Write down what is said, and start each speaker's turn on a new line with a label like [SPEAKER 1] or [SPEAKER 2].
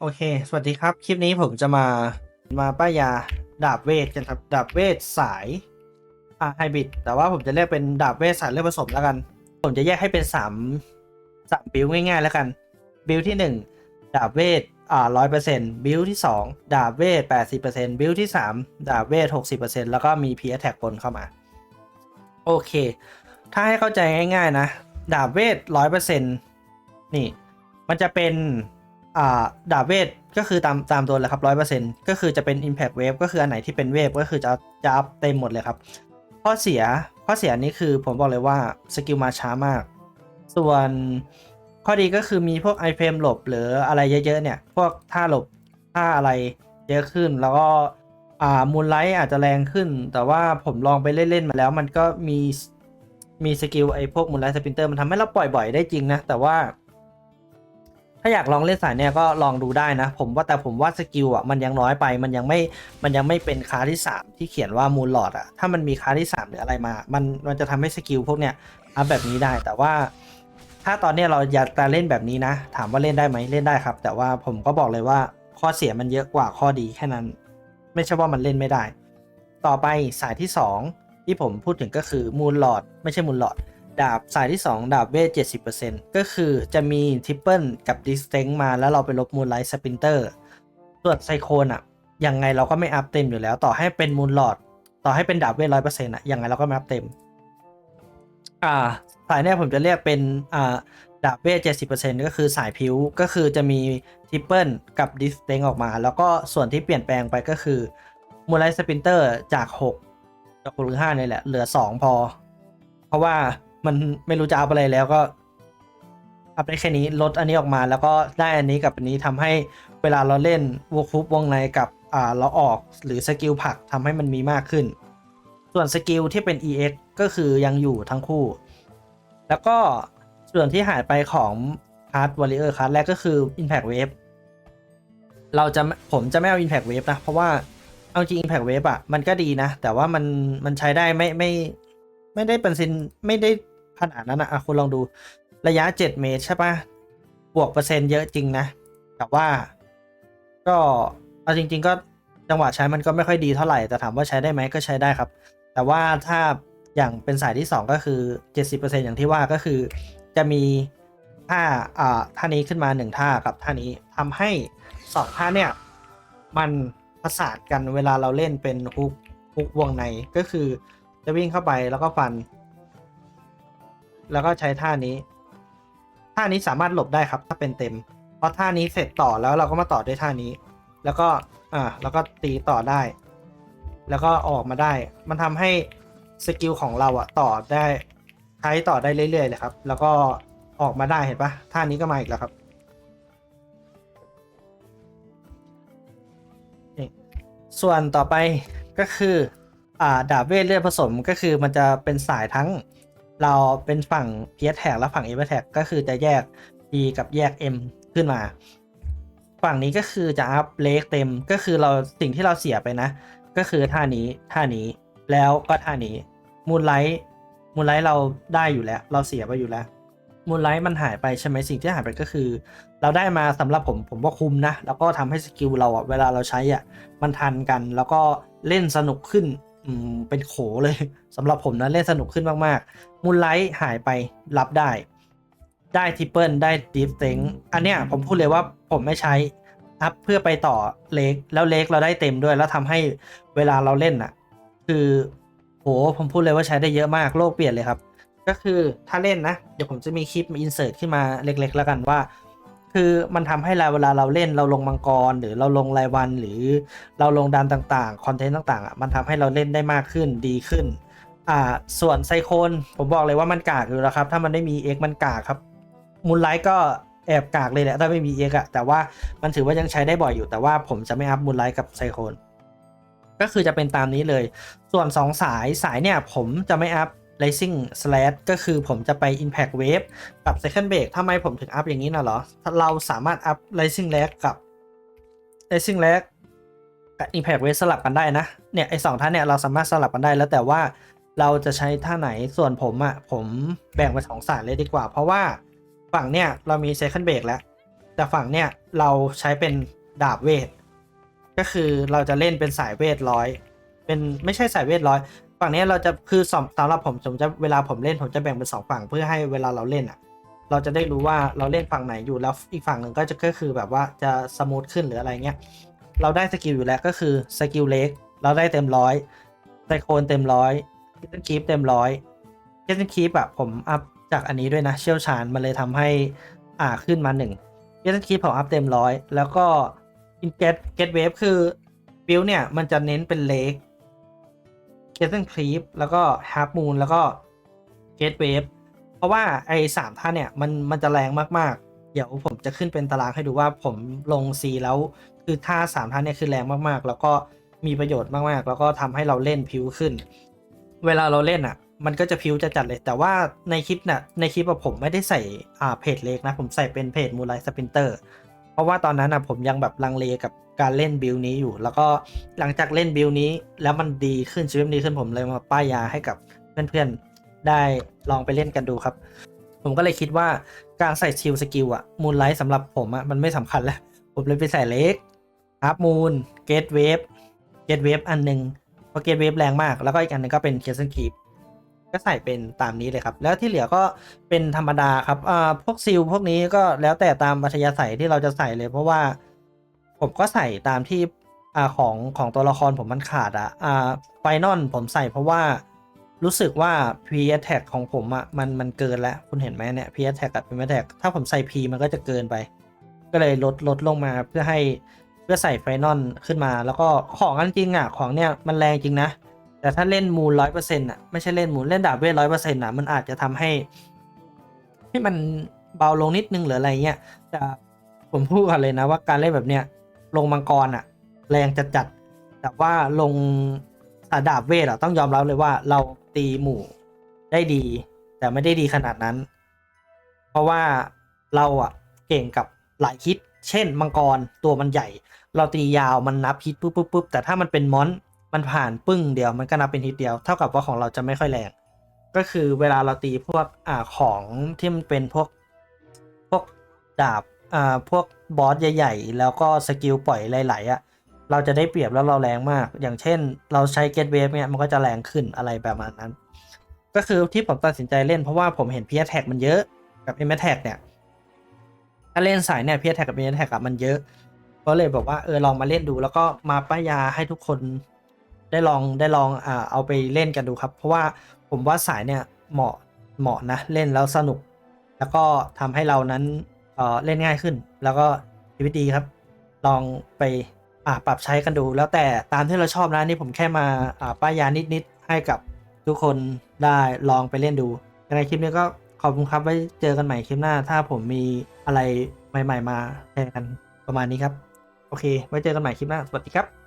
[SPEAKER 1] โอเค สวัสดีครับ คลิปนี้ผมจะมา มาป้ายยาดาบเวทกันครับ ดาบเวทสายอ่าไฮบริด แต่ว่าผมจะเรียกเป็นดาบเวทสายเลือดผสมแล้วกัน ผมจะแยกให้เป็นสามสามบิลง่ายๆแล้วกัน บิลที่หนึ่งดาบเวทอ่าร้อยเปอร์เซ็นต์บิลที่สองดาบเวทแปดสิบเปอร์เซ็นต์บิลที่สามดาบเวทหกสิบเปอร์เซ็นต์แล้วก็มีพีแอทแท็กปนเข้ามา โอเค ถ้าให้เข้าใจง่าย ๆ นะ ดาบเวทร้อยเปอร์เซ็นต์นี่ มันจะเป็น อ่าดาบเวทก็คือตามตามตัวเลยครับร้อยเปอร์เซ็นต์ก็คือจะเป็น Impact Wave ก็คืออันไหนที่เป็นเวฟก็คือจะจะอัพเต็มหมดเลยครับข้อเสียข้อเสียนี้คือผมบอกเลยว่าสกิลมาช้ามาก ส่วนข้อดีก็คือมีพวกไอเฟรมหลบหรืออะไรเยอะๆเนี่ย พวกท่าหลบท่าอะไรเยอะขึ้นแล้วก็อ่ามูลไลท์อาจจะแรงขึ้น แต่ว่าผมลองไปเล่นๆมาแล้ว มันก็มีมีสกิลไอพวกมูลไลท์สปินเตอร์มันทำให้เราปล่อยบ่อยได้จริงนะแต่ว่า ถ้าอยากลองเล่นสายเนี่ยก็ลองดูได้นะ ผมว่าแต่ผมว่าสกิลอะมันยังน้อยไป มันยังไม่มันยังไม่เป็นคาที่ 3 ที่เขียนว่ามูลหลอดอะถ้ามันมีคาที่3หรืออะไรมา มันมันจะทำให้สกิลพวกเนี้ยอัพแบบนี้ได้แต่ว่า ถ้าตอนเนี้ยเราอยากจะเล่นแบบนี้นะ ถามว่าเล่นได้ไหมเล่นได้ครับ แต่ว่าผมก็บอกเลยว่าข้อเสียมันเยอะกว่าข้อดีแค่นั้น ไม่ใช่ว่ามันเล่นไม่ได้ ต่อไปสายที่ 2 ที่ผมพูดถึงก็คือมูลหลอด ไม่ใช่มูลหลอด ดาบสายที่ 2 ดาบเวท70%ก็คือจะมีทริปเปิลกับดิสเทงมาแล้วเราไปลบมูลไลท์สปินเตอร์ส่วนไซโคนอะยังไงเราก็ไม่อัพเต็มอยู่แล้ว ต่อให้เป็นมูลหลอด ต่อให้เป็นดาบเวทร้อยเปอร์เซ็นต์อะยังไงเราก็ไม่อัพเต็ม อ่า สายเนี้ยผมจะเรียกเป็นอ่าดาบเวท70%ก็คือสายพิวก็คือจะมีทริปเปิลกับดิสเทงออกมา แล้วก็ส่วนที่เปลี่ยนแปลงไปก็คือมูลไลท์สปินเตอร์จาก6จาก6หรือ5นี่แหละเหลือ2พอ เพราะว่า มันไม่รู้จะอัพอะไรแล้วก็อัพได้แค่นี้ลดอันนี้ออกมา แล้วก็ได้อันนี้กับอันนี้ทำให้เวลาเราเล่นวงคุปวงในกับอ่าเราออกหรือสกิลผักทำให้มันมีมากขึ้น ส่วนสกิลที่เป็น EX ก็คือยังอยู่ทั้งคู่ แล้วก็ส่วนที่หายไปของคาร์ดวอลเลอร์คาร์ดแรกก็คือ Impact Wave เราจะผมจะไม่เอา Impact Wave นะ เพราะว่าเอาจริง Impact Wave อะมันก็ดีนะ แต่ว่ามันมันใช้ได้ไม่ไม่ไม่ได้เป็นซินไม่ได้ ขนาดนั้นนะอะคุณลองดูระยะ 7 เมตรใช่ปะบวกเปอร์เซ็นต์เยอะจริงนะ แต่ว่าก็เอาจริง ๆ ก็จังหวะใช้มันก็ไม่ค่อยดีเท่าไหร่แต่ถามว่าใช้ได้ไหมก็ใช้ได้ครับ แต่ว่าถ้าอย่างเป็นสายที่ 2 ก็คือ 70%อย่างที่ว่าก็คือจะมีท่าอ่าท่านี้ขึ้นมา 1 ท่ากับท่านี้ทำให้สองท่าเนี่ยมันประสานกันเวลาเราเล่นเป็นฮุกฮุกวงในก็คือจะวิ่งเข้าไปแล้วก็ฟัน แล้วก็ใช้ท่านี้ ท่านี้สามารถหลบได้ครับ ถ้าเป็นเต็มพอท่านี้เสร็จต่อแล้วเราก็มาต่อด้วยท่านี้ แล้วก็อ่าแล้วก็ตีต่อได้ แล้วก็ออกมาได้ มันทำให้สกิลของเราอะต่อได้ใช้ต่อได้เรื่อยๆเลยครับ แล้วก็ออกมาได้เห็นปะท่านี้ก็มาอีกแล้วครับส่วนต่อไปก็คือ อ่า ดาบเวทเลือดผสมก็คือมันจะเป็นสายทั้ง เราเป็นฝั่งเพียแท็กและฝั่งเอเวอร์แท็กก็คือจะแยก D กับแยก M ขึ้นมา ฝั่งนี้ก็คือจะอัพเลกเต็มก็คือเราสิ่งที่เราเสียไปนะ ก็คือท่านี้ท่านี้แล้วก็ท่านี้มูลไลท์มูลไลท์เราได้อยู่แล้ว เราเสียไปอยู่แล้วมูลไลท์มันหายไปใช่ไหมสิ่งที่หายไปก็คือ เราได้มาสำหรับผมผมว่าคุ้มนะ แล้วก็ทำให้สกิลเราอะเวลาเราใช้อะมันทันกัน แล้วก็เล่นสนุกขึ้น อืมเป็นโขเลยสำหรับผมนะเล่นสนุกขึ้นมากๆมูลไลท์หายไปรับได้ ได้ทริปเปิลได้ดีฟเต็งอันเนี้ยผมพูดเลยว่าผมไม่ใช้อัพเพื่อไปต่อเล็กแล้วเล็กเราได้เต็มด้วย แล้วทำให้เวลาเราเล่นอะ คือโหผมพูดเลยว่าใช้ได้เยอะมากโลกเปลี่ยนเลยครับ ก็คือถ้าเล่นนะ เดี๋ยวผมจะมีคลิปมาอินเสิร์ตขึ้นมาเล็ก ๆ แล้วกันว่า คือมันทำให้เราเวลาเราเล่นเราลงมังกร หรือเราลงรายวันหรือเราลงดันต่างๆคอนเทนต์ต่างๆอะมันทำให้เราเล่นได้มากขึ้นดีขึ้น อ่า ส่วนไซโคนผมบอกเลยว่ามันกากอยู่แล้วครับ ถ้ามันไม่มีเอ็กมันกากครับมูลไลท์ก็แอบกากเลยแหละถ้าไม่มีเอ็กอะแต่ว่ามันถือว่ายังใช้ได้บ่อยอยู่แต่ว่าผมจะไม่อัพมูลไลท์กับไซโคนก็คือจะเป็นตามนี้เลย ส่วน 2 สายสายเนี่ยผมจะไม่อัพ Rising Slash ก็คือผมจะไป Impact Wave กับ Second Break ทำไมผมถึงอัพอย่างนี้นะเหรอ เราสามารถอัพ Rising Lag กับ Rising Lag กับ Impact Wave สลับกันได้นะ เนี่ยไอสองท่านเนี่ยเราสามารถสลับกันได้แล้วแต่ว่าเราจะใช้ท่าไหนส่วนผมอะ่ะผมแบ่งเป็นสองสายเลยดีกว่า เพราะว่าฝั่งเนี่ยเรามี Second Break แล้ว แต่ฝั่งเนี่ยเราใช้เป็นดาบเวท ก็คือเราจะเล่นเป็นสายเวทร้อยเป็นไม่ใช่สายเวทร้อย ฝั่งนี้เราจะคือสำสำหรับผมผมจะเวลาผมเล่นผมจะแบ่งเป็นสองฝั่งเพื่อให้เวลาเราเล่นอะ เราจะได้รู้ว่าเราเล่นฝั่งไหนอยู่แล้วอีกฝั่งหนึ่งก็จะก็คือแบบว่าจะสมูทขึ้นหรืออะไรเงี้ยเราได้สกิลอยู่แล้วก็คือสกิลเล็กเราได้เต็มร้อยไซโคนเต็มร้อยเจนคีปเต็มร้อยเจนคีปอะผมอัพจากอันนี้ด้วยนะเชี่ยวชาญมันเลยทำให้อ่าขึ้นมาหนึ่งเจนคีปผมอัพเต็มร้อยแล้วก็อินเกตเกตเวฟคือบิลเนี่ยมันจะเน้นเป็นเล็ก เกตคลีปแล้วก็ฮาร์ m มูนแล้วก็เกตเวฟเพราะว่าไอ้สามท่านเนี่ยมันมันจะแรงมากๆ เดี๋ยวผมจะขึ้นเป็นตารางให้ดูว่าผมลง C แล้ว คือท่าสามท่านเนี่ยคือแรงมากๆ แล้วก็มีประโยชน์มากๆ แล้วก็ทำให้เราเล่นพิวขึ้น เวลาเราเล่นอะ มันก็จะพิวจะจัดเลย แต่ว่าในคลิปน่ะในคลิปอะผมไม่ได้ใส่อ่าเพจเล็กนะ ผมใส่เป็นเพจมูไลสปินเตอร์เพราะว่าตอนนั้นอะผมยังแบบลังเลกับ การเล่นบิลนี้อยู่ แล้วก็หลังจากเล่นบิลนี้ แล้วมันดีขึ้นชีวิตมันดีขึ้นผมเลยมาป้ายยาให้กับเพื่อนๆได้ลองไปเล่นกันดูครับ ผมก็เลยคิดว่าการใส่ชิลสกิลอะมูลไลท์สำหรับผมอะมันไม่สำคัญแล้ว ผมเลยไปใส่เล็กฮาร์ m มูนเกตเวฟเกตเวฟอันหนึ่งเพราะเกตเวฟแรงมากแล้วก็อีกอันหนึ่งก็เป็นเคส n นคีปก็ใส่เป็นตามนี้เลยครับ แล้วที่เหลือก็เป็นธรรมดาครับอ่าพวกซิลพวกนี้ก็แล้วแต่ตามอัธยาศัยที่เราจะใส่เลย เพราะว่า ผมก็ใส่ตามที่อ่าของของตัวละครผมมันขาดอะอ่าไฟนอลผมใส่เพราะว่ารู้สึกว่า P attack ของผมอะมันมันเกินแล้วคุณเห็นไหมเนี่ย P attack กับ P attack ถ้าผมใส่ P มันก็จะเกินไป ก็เลยลดลดลงมาเพื่อให้เพื่อใส่ไฟนอลขึ้นมา แล้วก็ของอันจริงอะของเนี่ยมันแรงจริงนะ แต่ถ้าเล่นมูลร้อยเปอร์เซ็นต์อะไม่ใช่เล่นมูลเล่นดาบเวทร้อยเปอร์เซ็นต์อะมันอาจจะทำให้ให้มันเบาลงนิดนึงหรืออะไรเงี้ยแต่ผมพูดกันเลยนะว่าการเล่นแบบเนี้ย ลงมังกรอะแรงจัดจัดแต่ว่าลงอาดาบเวทอะต้องยอมรับเลยว่าเราตีหมู่ได้ดี แต่ไม่ได้ดีขนาดนั้น เพราะว่าเราอะเก่งกับหลายฮิต เช่นมังกรตัวมันใหญ่ เราตียาวมันนับฮิตปุ๊บปุ๊บปุ๊บแต่ถ้ามันเป็นมอนมันผ่านปึ้งเดียวมันก็นับเป็นฮิตเดียวเท่ากับว่าของเราจะไม่ค่อยแรงก็คือเวลาเราตีพวกอ่าของที่มันเป็นพวกพวกดาบ อ่าพวกบอสใหญ่ ๆ แล้วก็สกิลปล่อยไหลๆอะเราจะได้เปรียบแล้วเราแรงมาก อย่างเช่น เราใช้เกตเวฟเนี่ยมันก็จะแรงขึ้นอะไรประมาณนั้น ก็คือที่ผมตัดสินใจเล่นเพราะว่าผมเห็นพีแท็กมันเยอะกับเอ็มแท็กเนี่ยถ้าเล่นสายเนี่ยพีแท็กกับเอ็มแท็กมันเยอะ ก็เลยบอกว่าเออลองมาเล่นดู แล้วก็มาป้ายยาให้ทุกคนได้ลองได้ลองอ่าเอาไปเล่นกันดูครับ เพราะว่าผมว่าสายเนี่ยเหมาะเหมาะนะเล่นแล้วสนุก แล้วก็ทำให้เรานั้น เออเล่นง่ายขึ้น แล้วก็ชีวิตดีครับ ลองไปอ่าปรับใช้กันดู แล้วแต่ตามที่เราชอบนะนี่ผมแค่มาอ่าป้ายยานิดๆให้กับทุกคนได้ลองไปเล่นดูยังไงคลิปนี้ก็ขอบคุณครับไว้เจอกันใหม่คลิปหน้า ถ้าผมมีอะไรใหม่ ๆ มาแชร์กันประมาณนี้ครับ โอเค ไว้เจอกันใหม่คลิปหน้า สวัสดีครับ